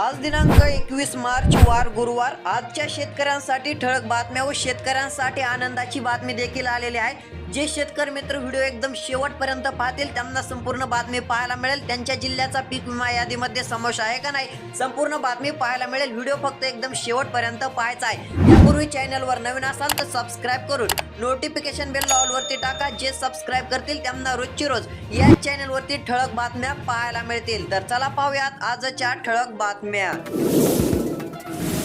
आज दिनांक एकवीस मार्च वार गुरुवार. आजच्या शेतकऱ्यांसाठी ठळक बातम्या व शेतकऱ्यांसाठी आनंदाची बातमी देखील आलेली आहे. जे शेतकरी मित्र व्हिडिओ एकदम शेवटपर्यंत पाहतील त्यांना संपूर्ण बातमी पाहायला मिळेल. त्यांच्या जिल्ह्याचा पीक विमा यादीमध्ये समावेश आहे का नाही? संपूर्ण बातमी पाहायला मिळेल. व्हिडिओ फक्त एकदम शेवटपर्यंत पाहायचा आहे. यापूर्वी चॅनलवर नवीन असाल तर सबस्क्राईब करून नोटिफिकेशन बेल ऑलवरती टाका. जे सबस्क्राईब करतील त्यांना रोजची रोज या चॅनलवरती ठळक बातम्या पाहायला मिळतील. तर चला पाहूयात आजच्या ठळक बातम्या.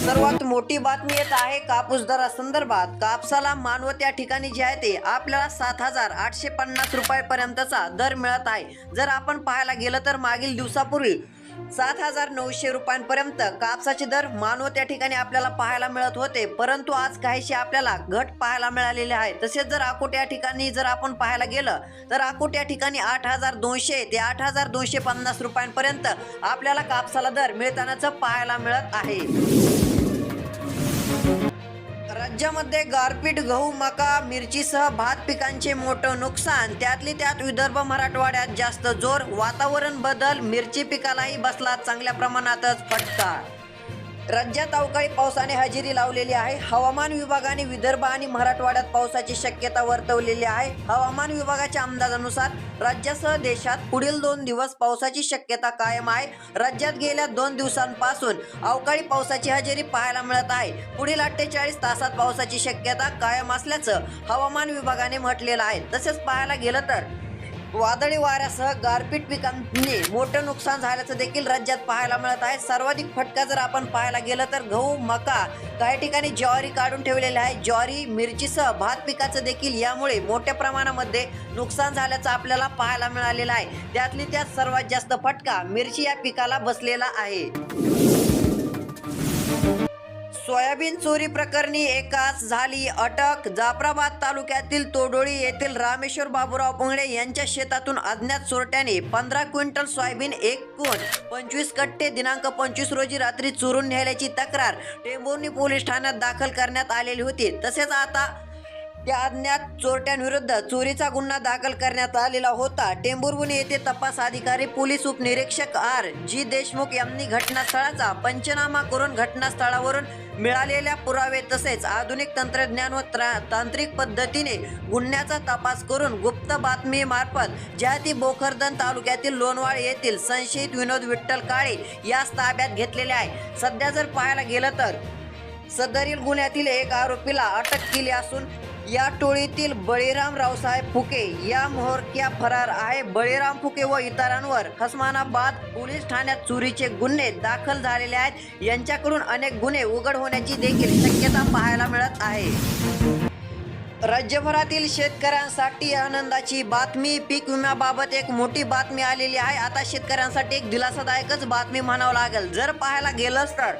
सर्वात मोठी बातमी येत आहे कापूस दरासंदर्भात कापसाला मानव त्या ठिकाणी जे आहे ते आपल्याला सात हजार आठशे पन्नास रुपयापर्यंतचा दर मिळत आहे. जर आपण पाहायला गेलं तर मागील दिवसापूर्वी सात हजार नऊशे रुपयांपर्यंत कापसाचे दर मानव त्या ठिकाणी आपल्याला पाहायला मिळत होते. परंतु आज काहीशी आपल्याला घट पाहायला मिळालेले आहे. तसेच जर अकोट या ठिकाणी जर आपण पाहायला गेलं तर अकोट या ठिकाणी आठ हजार दोनशे ते आठ हजार दोनशे पन्नास रुपयांपर्यंत आपल्याला कापसाला दर मिळतानाच पाहायला मिळत आहे. राज्यामध्ये गारपीट गहू मका मिरचीसह भात पिकांचे मोठं नुकसान. त्यातली त्यात विदर्भ मराठवाड्यात जास्त जोर वातावरण बदल मिरची पिकालाही बसला चांगल्या प्रमाणातच फटका. राज्यात अवकाळी पावसाने हजेरी लावलेली आहे. हवामान विभागाने विदर्भ आणि मराठवाड्यात पावसाची शक्यता वर्तवलेली आहे. हवामान विभागाच्या अंदाजानुसार राज्यासह देशात पुढील दोन दिवस पावसाची शक्यता कायम आहे. राज्यात गेल्या दोन दिवसांपासून अवकाळी पावसाची हजेरी पाहायला मिळत आहे. पुढील अठ्ठेचाळीस तासात पावसाची शक्यता कायम असल्याचं हवामान विभागाने म्हटलेलं आहे. तसेच पाहायला गेलं तर वादळी वाऱ्यासह गारपीट पिकांनी मोठं नुकसान झाल्याचं देखील राज्यात पाहायला मिळत आहे. सर्वाधिक फटका जर आपण पाहायला गेलं तर गहू मका काही ठिकाणी ज्वारी काढून ठेवलेली आहे. ज्वारी मिरचीसह भात पिकाचं देखील यामुळे मोठ्या प्रमाणामध्ये नुकसान झाल्याचं आपल्याला पाहायला मिळालेलं आहे. त्यातली त्यात सर्वात जास्त फटका मिरची या पिकाला बसलेला आहे. सोयाबीन चोरी प्रकरणी एकाच झाली अटक. जाफराबाद तालुक्यातील तोडोळी येथील रामेश्वर बाबूराव पुंगडे यांच्या शेतातून अज्ञात चोरट्याने पंधरा क्विंटल सोयाबीन एकूण पंचवीस कट्टे दिनांक पंचवीस रोजी रात्री चोरून नेल्याची तक्रार टेंभुर्णी पोलीस ठाण्यात दाखल करण्यात आलेली होती. तसेच आता त्या अज्ञात चोरट्यांविरुद्ध चोरीचा गुन्हा दाखल करण्यात आलेला होता. टेंभुर्णी येथे तपास अधिकारी पोलीस उपनिरीक्षक आर. जी. देशमुख यांनी घटनास्थळाचा पंचनामा करून घटनास्थळावरून मिळालेल्या पुरावे तसेच आधुनिक तंत्रज्ञान व त्रा- तांत्रिक पद्धतीने गुन्ह्याचा तपास करून गुप्त बातमी मार्फत ज्याती बोखरदन तालुक्यातील लोणवाळ येथील संशयित विनोद विठ्ठल काळे यास ताब्यात घेतलेले आहे. सध्या जर पाहायला गेलं तर सदरील गुन्ह्यातील एक आरोपीला अटक केली असून या टोळीतील बळीराम रावसाहेब फुके या मोहरक्या फरार आहे. बळीराम फुके व इतरांवर खस्मानाबाद पोलीस ठाण्यात चोरीचे गुन्हे दाखल झालेले आहेत. यांच्याकडून अनेक गुन्हे उघड होण्याची देखील शक्यता पाहायला मिळत आहे. राज्यभरातील शेतकऱ्यांसाठी आनंदाची बातमी. पीक विम्याबाबत एक मोठी बातमी आलेली आहे. आता शेतकऱ्यांसाठी एक दिलासादायकच बातमी म्हणावं लागेल. जर पाहायला गेलंच तर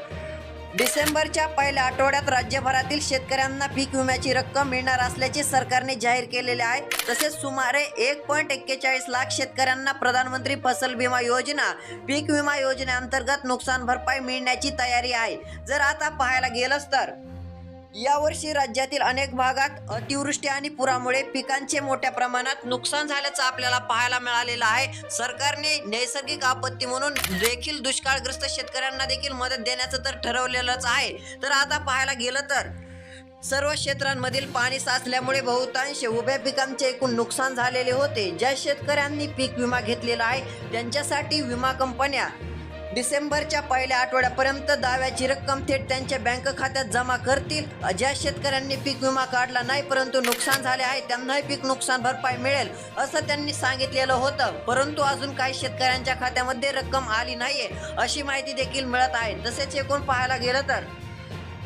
डिसेंबरच्या पहिल्या आठवड्यात राज्यभरातील शेतकऱ्यांना पीक विम्याची रक्कम मिळणार असल्याचे सरकारने जाहीर केलेले आहे. तसेच सुमारे एक पॉईंट एक्केचाळीस लाख शेतकऱ्यांना प्रधानमंत्री फसल विमा योजना पीक विमा योजनेअंतर्गत नुकसान भरपाई मिळण्याची तयारी आहे. जर आता पाहायला गेलंच तर यावर्षी राज्यातील अनेक भागात अतिवृष्टी आणि पुरामुळे पिकांचे मोठ्या प्रमाणात नुकसान झाल्याचं आपल्याला पाहायला मिळालेलं आहे. सरकारने नैसर्गिक आपत्ती म्हणून देखील दुष्काळग्रस्त शेतकऱ्यांना देखील मदत देण्याचं तर ठरवलेलंच आहे. तर आता पाहायला गेलं तर सर्व क्षेत्रांमधील पाणी साचल्यामुळे बहुतांश उभ्या पिकांचे एकूण नुकसान झालेले होते. ज्या शेतकऱ्यांनी पीक विमा घेतलेला आहे त्यांच्यासाठी विमा कंपन्या डिसेंबरच्या पहिल्या आठवड्यापर्यंत दाव्याची रक्कम थेट त्यांच्या बँक खात्यात जमा करतील. ज्या शेतकऱ्यांनी पीक विमा काढला नाही परंतु नुकसान झाले आहे त्यांनाही पीक नुकसान भरपाई मिळेल असं त्यांनी सांगितलेलं होतं. परंतु अजून काही शेतकऱ्यांच्या खात्यामध्ये रक्कम आली नाहीये अशी माहिती देखील मिळत आहे. तसेच एकूण पाहायला गेलं तर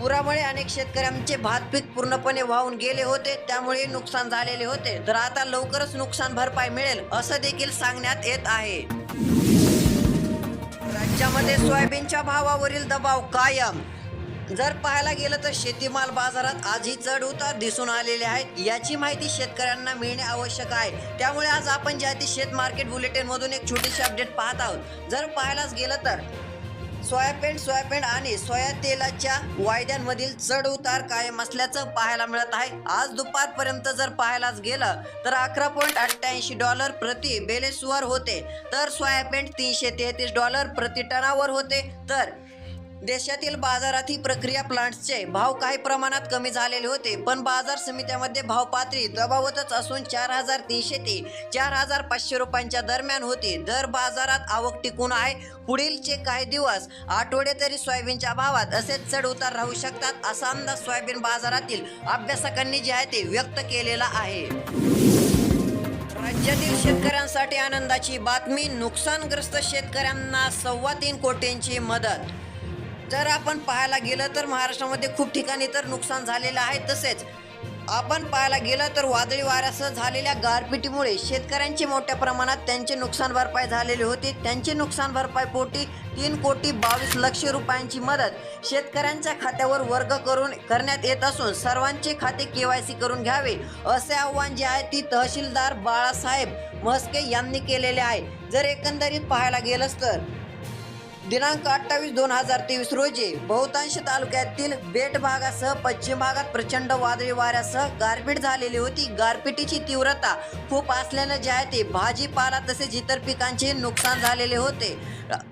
पुरामुळे अनेक शेतकऱ्यांचे भात पीक पूर्णपणे वाहून गेले होते त्यामुळे नुकसान झालेले होते. तर आता लवकरच नुकसान भरपाई मिळेल असं देखील सांगण्यात येत आहे. राज्यामध्ये सोयाबीनच्या भावावरील दबाव कायम. जर पाहायला गेलं तर शेतीमाल बाजारात आजही चढ उतार दिसून आलेले आहेत याची माहिती शेतकऱ्यांना मिळणे आवश्यक आहे. त्यामुळे आज आपण ज्या ती शेत मार्केट बुलेटिन मधून एक छोटीशी अपडेट पाहत आहोत. जर पाहायलाच गेलं तर सोयाबीन सोयाबीन आणि सोया तेलाच्या वायद्यांमधील चढ उतार कायम असल्याचं पाहायला मिळत आहे. आज दुपारपर्यंत जर पाहायलाच गेलं तर अकरा पॉईंट अठ्ठ्याऐंशी डॉलर प्रति बेलेसवर होते. तर सोयाबीन तीनशे तेहतीस डॉलर प्रति टनावर होते. तर देशातील बाजारात ही प्रक्रिया प्लांट्सचे भाव काही प्रमाणात कमी झालेले होते पण बाजार समित्यामध्ये भाव पातळी दबावतच असून चार हजार तीनशे ते चार हजार पाचशे रुपयांच्या दरम्यान होती. दर बाजारात आवक टिकून आहे. पुढीलचे काही दिवस आठवडे तरी सोयाबीनच्या भावात असेच चढ उतार राहू शकतात असा अंदाज सोयाबीन बाजारातील अभ्यासकांनी जे आहे ते व्यक्त केलेला आहे. राज्यातील शेतकऱ्यांसाठी आनंदाची बातमी नुकसानग्रस्त शेतकऱ्यांना सव्वा तीन कोटींची मदत जर आपण पाहायला गेलं तर महाराष्ट्रामध्ये खूप ठिकाणी तर नुकसान झालेलं आहे. तसेच आपण पाहायला गेलं तर वादळी वाऱ्यासह झालेल्या गारपिटीमुळे शेतकऱ्यांची मोठ्या प्रमाणात त्यांचे नुकसान भरपाई झालेली होती. त्यांची नुकसान भरपाई पोटी तीन कोटी बावीस लक्ष रुपयांची मदत शेतकऱ्यांच्या खात्यावर वर्ग करून करण्यात येत असून सर्वांचे खाते के वाय सी करून घ्यावे असे आव्हान जे आहे ती तहसीलदार बाळासाहेब म्हस्के यांनी केलेले आहे. जर एकंदरीत पाहायला गेलंच तर दिनांक अठ्ठावीस दोन हजार तेवीस रोजी बहुतांश तालुक्यातील बेट भागासह पश्चिम भागात प्रचंड वादळी वाऱ्यासह गारपीट झालेली होती. गारपिटीची तीव्रता खूप असल्यानं जे आहे ते भाजीपाला तसेच इतर पिकांचे नुकसान झालेले होते.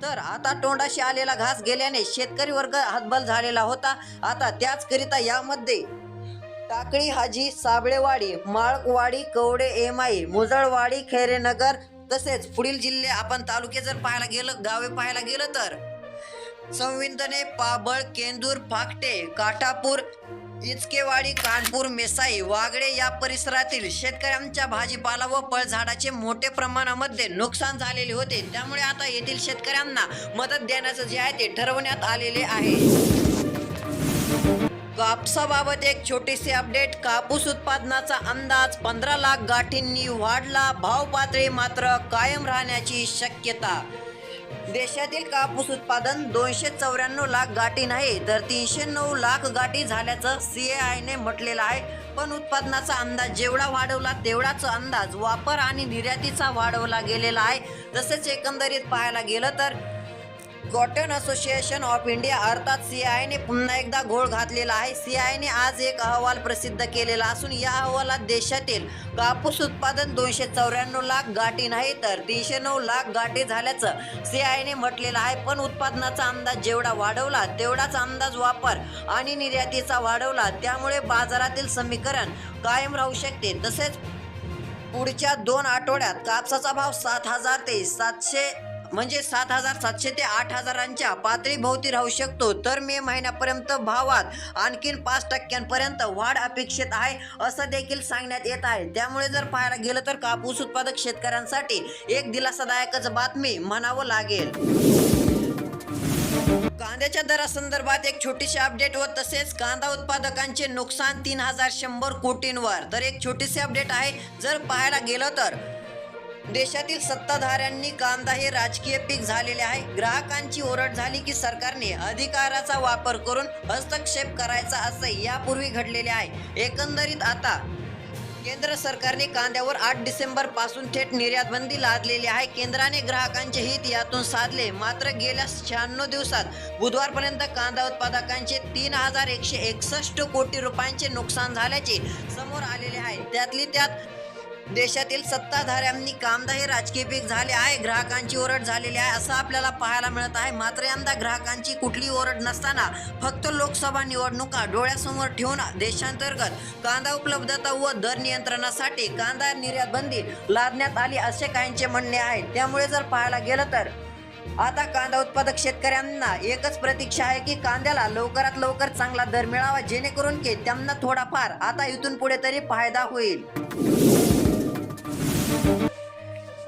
तर आता तोंडाशी आलेला घास गेल्याने शेतकरी वर्ग हातबल झालेला होता. आता त्याचकरिता यामध्ये टाकळी हाजी साबळेवाडी माळकवाडी कवडे एमाई मुजळवाडी खैरेनगर तसेच पुढील जिल्हे आपण तालुके जर पाहायला गेलं गावे पाहायला गेलं तर संविंदने पाबळ केंदूर फाकटे काठापूर इचकेवाडी कानपूर मेसाई वागडे या परिसरातील शेतकऱ्यांच्या भाजीपाला व फळझाडाचे मोठ्या प्रमाणामध्ये नुकसान झालेले होते. त्यामुळे आता येथील शेतकऱ्यांना मदत देण्याचं जे आहे ते ठरवण्यात आलेले आहे. कापसाबाबत एक छोटीशी अपडेट. कापूस उत्पादनाचा अंदाज पंधरा लाख गाठींनी वाढला. भाव पातळी मात्र कायम राहण्याची शक्यता. देशातील कापूस उत्पादन दोनशे चौऱ्याण्णव लाख गाठी नाही तर तीनशे नऊ लाख गाठी झाल्याचं सी आयने म्हटलेलं आहे. पण उत्पादनाचा अंदाज जेवढा वाढवला तेवढाच अंदाज वापर आणि निर्यातीचा वाढवला गेलेला आहे. तसेच एकंदरीत पाहायला गेलं तर कॉटन असोसिएशन ऑफ इंडिया अर्थात सीआयने पुन्हा एकदा घोळ घातलेला आहे. सीआयने आज एक अहवाल प्रसिद्ध केलेला असून या अहवालात देशातील कापूस उत्पादन दोनशे चौऱ्याण्णव लाख गाठी नाही तर तीनशे नऊ लाख गाठी झाल्याचं सीआयने म्हटलेलं आहे. पण उत्पादनाचा अंदाज जेवढा वाढवला तेवढाच अंदाज वापर आणि निर्यातीचा वाढवला. त्यामुळे बाजारातील समीकरण कायम राहू शकते. तसेच पुढच्या दोन आठवड्यात कापसाचा भाव सात हजार ते सातशे म्हणजे सात हजार सातशे ते आठ हजारांच्या पातळीभोवती राहू शकतो. तर मे महिन्यापर्यंत भावात आणखीन पाच टक्क्यांपर्यंत वाढ अपेक्षित आहे असं देखील सांगण्यात येत आहे. त्यामुळे जर पाहायला गेलं तर कापूस उत्पादक शेतकऱ्यांसाठी एक दिलासादायकच बातमी म्हणावं लागेल. कांद्याच्या दरासंदर्भात एक छोटीशी अपडेट व तसेच कांदा उत्पादकांचे नुकसान तीन हजार शंभर कोटींवर. तर एक छोटीशी अपडेट आहे जर पाहायला गेलं तर देशातील सत्ताधाऱ्यांनी कांदा हे राजकीय पीक झालेले आहे. ग्राहकांची ओरड झाली की सरकारने अधिकाराचा वापर करून हस्तक्षेप करायचा असे यापूर्वी घडलेले आहे. एकंदरीत आता केंद्र सरकारने कांद्यावर आठ डिसेंबरपासून थेट निर्यात बंदी लादलेली आहे. केंद्राने ग्राहकांचे हित यातून साधले. मात्र गेल्या शहाण्णव दिवसात बुधवारपर्यंत कांदा उत्पादकांचे तीन हजार एकशे एकसष्ट कोटी रुपयांचे नुकसान झाल्याचे समोर आलेले आहे. त्यातली त्यात देशातील सत्ताधाऱ्यांनी कांदा हे राजकीय पीक झाले आहे ग्राहकांची ओरड झालेली आहे असं आपल्याला पाहायला मिळत आहे. मात्र यंदा ग्राहकांची कुठली ओरड नसताना फक्त लोकसभा निवडणुका डोळ्यासमोर ठेवून देशांतर्गत कांदा उपलब्धता व दर नियंत्रणासाठी कांदा निर्यात बंदी लादण्यात आली असे काहींचे म्हणणे आहे. त्यामुळे जर पाहायला गेलं तर आता कांदा उत्पादक शेतकऱ्यांना एकच प्रतीक्षा आहे की कांद्याला लवकरात लवकर चांगला दर मिळावा जेणेकरून की त्यांना थोडाफार आता इथून पुढे तरी फायदा होईल.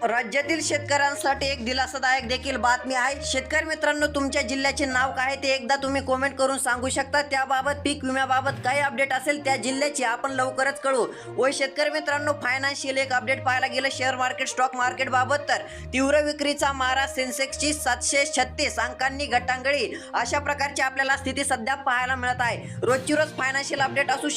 राज्यातील शेतकऱ्यांसाठी एक दिलासादायक देखील बातमी आहे. शेतकरी मित्रांनो तुमच्या जिल्ह्याचे नाव काय आहे ते एकदा तुम्ही कमेंट करून सांगू शकता. त्याबाबत पीक विम्याबाबत काही अपडेट असेल त्या जिल्ह्याची आपण लवकरच कळू. व शेतकरी मित्रांनो फायनान्शियल एक अपडेट पाहायला गेलं शेअर मार्केट स्टॉक मार्केट बाबत तर. तीव्र विक्रीचा मारा सेन्सेक्सची सातशे छत्तीस अंकांनी घटांगळी अशा प्रकारची आपल्याला स्थिती सध्या पाहायला मिळत आहे. रोजची रोज फायनान्शियल अपडेट असू